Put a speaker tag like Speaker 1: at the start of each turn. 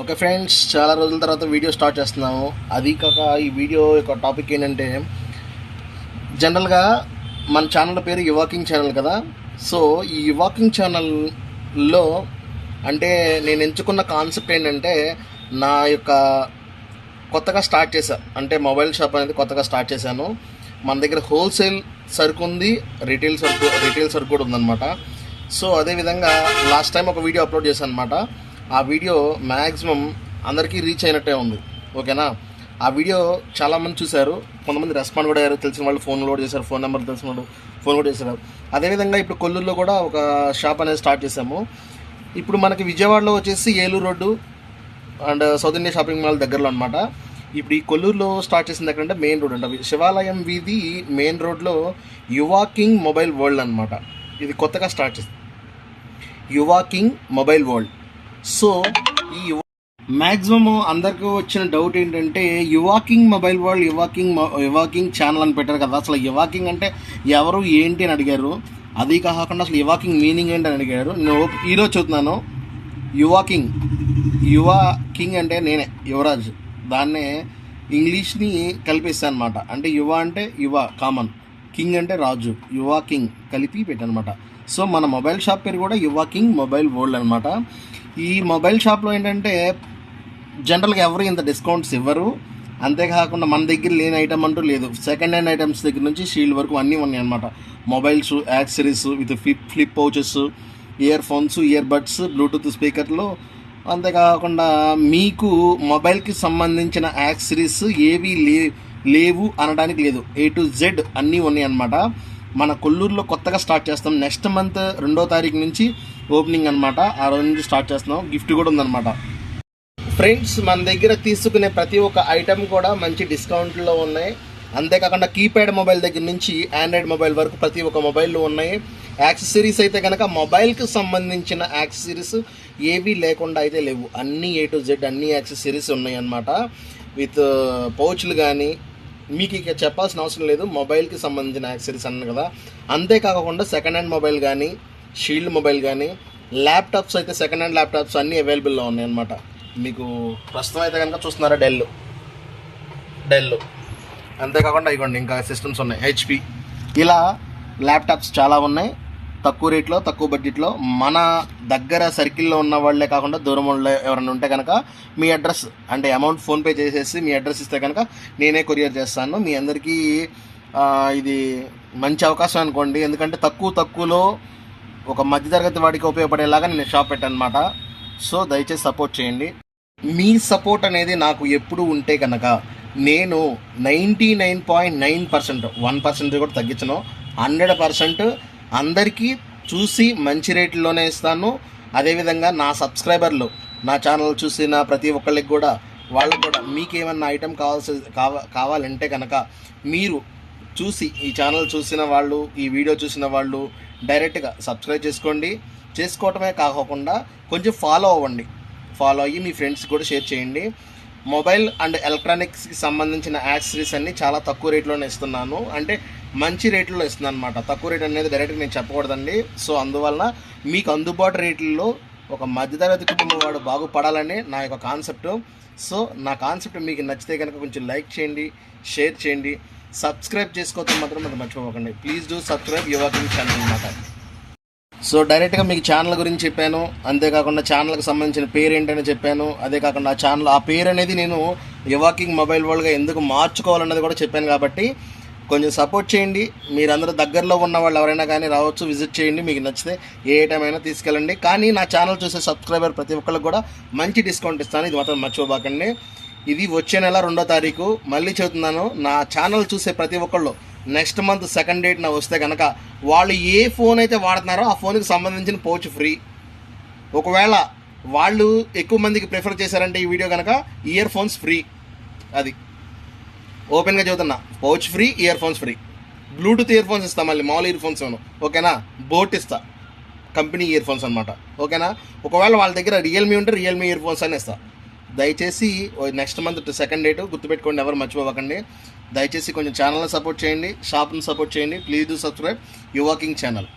Speaker 1: okay friends చాలా రోజుల తర్వాత వీడియో స్టార్ట్ చేస్తున్నాము అది కాక ఈ వీడియో యొక్క టాపిక్ ఏంటంటే జనరల్గా మన ఛానల్ పేరు యువాకింగ్ ఛానల్ కదా సో ఈ యువాకింగ్ ఛానల్లో అంటే నేను ఎంచుకున్న కాన్సెప్ట్ ఏంటంటే నా యొక్క కొత్తగా స్టార్ట్ చేశాను అంటే మొబైల్ షాప్ అనేది కొత్తగా స్టార్ట్ చేశాను మన దగ్గర హోల్సేల్ సరుకు ఉంది రిటైల్ సరుకు రిటైల్ సరుకు కూడా ఉందన్నమాట సో అదేవిధంగా లాస్ట్ టైం ఒక వీడియో అప్లోడ్ చేశాను అనమాట ఆ వీడియో మ్యాక్సిమం అందరికీ రీచ్ అయినట్టే ఉంది ఓకేనా ఆ వీడియో చాలామంది చూశారు కొంతమంది రెస్పాండ్ కూడా అయ్యారు తెలిసిన వాళ్ళు ఫోన్ లోడ్ చేశారు ఫోన్ నెంబర్ తెలిసిన వాళ్ళు ఫోన్ కూడా చేశారు అదేవిధంగా ఇప్పుడు కొల్లూరులో కూడా ఒక షాప్ అనేది స్టార్ట్ చేశాము ఇప్పుడు మనకి విజయవాడలో వచ్చేసి Eluru road and South India shopping mall దగ్గరలో అనమాట ఇప్పుడు ఈ కొల్లూరులో స్టార్ట్ చేసింది ఎక్కడంటే మెయిన్ రోడ్ అంట శివాలయం వీధి మెయిన్ రోడ్లో యువా కింగ్ మొబైల్ వరల్డ్ అనమాట ఇది కొత్తగా స్టార్ట్ చేసింది Yuva king mobile world so ఈ మ్యాక్సిమం అందరికీ వచ్చిన డౌట్ ఏంటంటే Yuvaking mobile world Yuvaking Yuvaking channel అని పెట్టారు కదా అసలు యువాకింగ్ అంటే ఎవరు ఏంటి అని అడిగారు అది కాకుండా అసలు యువాకింగ్ మీనింగ్ ఏంటి అని అడిగారు నేను ఈరోజు చూస్తున్నాను యువాకింగ్ యువా కింగ్ అంటే నేనే యువరాజ్ దాన్నే ఇంగ్లీష్ని కలిపేస్తాను అనమాట అంటే యువ అంటే యువ కామన్ కింగ్ అంటే రాజు యువాకింగ్ కింగ్ కలిపి పెట్టనమాట సో మన మొబైల్ షాప్ పేరు కూడా యువాకింగ్ మొబైల్ వరల్డ్ అనమాట ఈ మొబైల్ షాప్లో ఏంటంటే జనరల్గా ఎవరు ఇంత డిస్కౌంట్స్ ఇవ్వరు అంతేకాకుండా మన దగ్గర లేని ఐటమ్ అంటూ లేదు సెకండ్ హ్యాండ్ ఐటమ్స్ దగ్గర నుంచి షీల్డ్ వరకు అన్నీ ఉన్నాయి అనమాట mobiles accessories with flip flip pouches ear phones ear buds Bluetooth స్పీకర్లు అంతేకాకుండా మీకు మొబైల్కి సంబంధించిన యాక్సరీస్ ఏవి లేవు అనడానికి లేదు ఏ టు జెడ్ అన్నీ ఉన్నాయి అన్నమాట మన కొల్లూరులో కొత్తగా స్టార్ట్ చేస్తాం నెక్స్ట్ మంత్ రెండో తారీఖు నుంచి ఓపెనింగ్ అనమాట ఆ రోజు నుంచి స్టార్ట్ చేస్తున్నాం గిఫ్ట్ కూడా ఉందన్నమాట ఫ్రెండ్స్ మన దగ్గర తీసుకునే ప్రతి ఒక్క ఐటెం కూడా మంచి డిస్కౌంట్లో ఉన్నాయి అంతేకాకుండా కీప్యాడ్ మొబైల్ దగ్గర నుంచి ఆండ్రాయిడ్ మొబైల్ వరకు ప్రతి ఒక్క మొబైల్లో ఉన్నాయి యాక్సెసరీస్ అయితే కనుక మొబైల్కి సంబంధించిన యాక్సెసరీస్ ఏవీ లేకుండా అయితే లేవు అన్నీ ఏ టు జెడ్ అన్ని యాక్సెసరీస్ ఉన్నాయి అన్నమాట విత్ పౌచ్లు కానీ మీకు ఇక చెప్పాల్సిన అవసరం లేదు మొబైల్కి సంబంధించిన యాక్సెసరీస్ అన్న కదా అంతేకాకుండా సెకండ్ హ్యాండ్ మొబైల్ కానీ షీల్డ్ మొబైల్ కానీ ల్యాప్టాప్స్ అయితే సెకండ్ హ్యాండ్ ల్యాప్టాప్స్ అన్నీ అవైలబుల్లో ఉన్నాయి అనమాట మీకు ప్రస్తుతం అయితే కనుక చూస్తున్నారా డెల్ డెల్ అంతేకాకుండా ఇవ్వండి ఇంకా సిస్టమ్స్ ఉన్నాయి హెచ్పి ఇలా ల్యాప్టాప్స్ చాలా ఉన్నాయి తక్కువ రేట్లో తక్కువ బడ్జెట్లో మన దగ్గర సర్కిల్లో ఉన్న వాళ్ళే కాకుండా దూరం ఎవరైనా ఉంటే కనుక మీ అడ్రస్ అంటే అమౌంట్ ఫోన్పే చేసేసి మీ అడ్రస్ ఇస్తే కనుక నేనే కొరియర్ చేస్తాను మీ అందరికీ ఇది మంచి అవకాశం అనుకోండి ఎందుకంటే తక్కువ తక్కువలో ఒక మధ్యతరగతి వాడికి ఉపయోగపడేలాగా నేను షాప్ పెట్టానమాట సో దయచేసి సపోర్ట్ చేయండి మీ సపోర్ట్ అనేది నాకు ఎప్పుడు ఉంటే కనుక నేను ninety nine point nine percent one percent కూడా తగ్గించను హండ్రెడ్ పర్సెంట్ అందరికీ చూసి మంచి రేట్లోనే ఇస్తాను అదేవిధంగా నా సబ్స్క్రైబర్లు నా ఛానల్ చూసిన ప్రతి ఒక్కళ్ళకి కూడా వాళ్ళకు కూడా మీకేమన్నా ఐటెం కావాల్సి కావాలంటే కనుక మీరు చూసి ఈ ఛానల్ చూసిన వాళ్ళు ఈ వీడియో చూసిన వాళ్ళు డైరెక్ట్గా సబ్స్క్రైబ్ చేసుకోండి చేసుకోవటమే కాకుండా కొంచెం ఫాలో అవ్వండి ఫాలో అయ్యి మీ ఫ్రెండ్స్ కూడా షేర్ చేయండి మొబైల్ అండ్ ఎలక్ట్రానిక్స్కి సంబంధించిన యాక్సరీస్ అన్నీ చాలా తక్కువ రేట్లోనే ఇస్తున్నాను అంటే మంచి రేట్లలో ఇస్తుంది అనమాట తక్కువ రేట్ అనేది డైరెక్ట్గా నేను చెప్పకూడదండి సో అందువలన మీకు అందుబాటు రేట్లలో ఒక మధ్యతరగతి కుటుంబం వాడు బాగుపడాలని నా యొక్క కాన్సెప్ట్ సో నా కాన్సెప్ట్ మీకు నచ్చితే కనుక కొంచెం లైక్ చేయండి షేర్ చేయండి సబ్స్క్రైబ్ చేసుకోవచ్చు మాత్రం మీరు మర్చిపోకండి ప్లీజ్ డూ సబ్స్క్రైబ్ యువకింగ్ ఛానల్ అనమాట సో డైరెక్ట్గా మీకు ఛానల్ గురించి చెప్పాను అంతేకాకుండా ఛానల్కి సంబంధించిన పేరు ఏంటని చెప్పాను అదే కాకుండా ఆ ఛానల్ ఆ పేరు అనేది నేను యువాకింగ్ మొబైల్ వరల్డ్గా ఎందుకు మార్చుకోవాలన్నది కూడా చెప్పాను కాబట్టి కొంచెం సపోర్ట్ చేయండి మీరందరూ దగ్గరలో ఉన్న వాళ్ళు ఎవరైనా కానీ రావచ్చు విజిట్ చేయండి మీకు నచ్చితే ఏ ఐటమ్ అయినా తీసుకెళ్ళండి కానీ నా ఛానల్ చూసే సబ్స్క్రైబర్ ప్రతి ఒక్కరికి కూడా మంచి డిస్కౌంట్ ఇస్తాను ఇది మాత్రం మర్చిపోబాకండి ఇది వచ్చే నెల రెండో తారీఖు మళ్ళీ చెబుతున్నాను నా ఛానల్ చూసే ప్రతి ఒక్కళ్ళు నెక్స్ట్ మంత్ సెకండ్ డేట్ నా వస్తే కనుక వాళ్ళు ఏ ఫోన్ అయితే వాడుతున్నారో ఆ ఫోన్కి సంబంధించిన పౌచ్ ఫ్రీ ఒకవేళ వాళ్ళు ఎక్కువ మందికి ప్రిఫర్ చేశారంటే ఈ వీడియో కనుక ఇయర్ ఫోన్స్ ఫ్రీ అది ఓపెన్గా చదువుతున్నా pouch free ear phones free Bluetooth ear phones ఇస్తా మళ్ళీ మామూలు ఇయర్ ఫోన్స్ ఏమో ఓకేనా బోట్ ఇస్తా కంపెనీ ఇయర్ ఫోన్స్ అనమాట ఓకేనా ఒకవేళ వాళ్ళ దగ్గర రియల్మీ ఉంటే రియల్మీ ఇయర్ ఫోన్స్ అని ఇస్తా దయచేసి నెక్స్ట్ మంత్ సెకండ్ డేట్ గుర్తుపెట్టుకోండి ఎవరు మర్చిపోవకండి దయచేసి కొంచెం ఛానల్ని సపోర్ట్ చేయండి షాప్ని సపోర్ట్ చేయండి please do subscribe you walking channel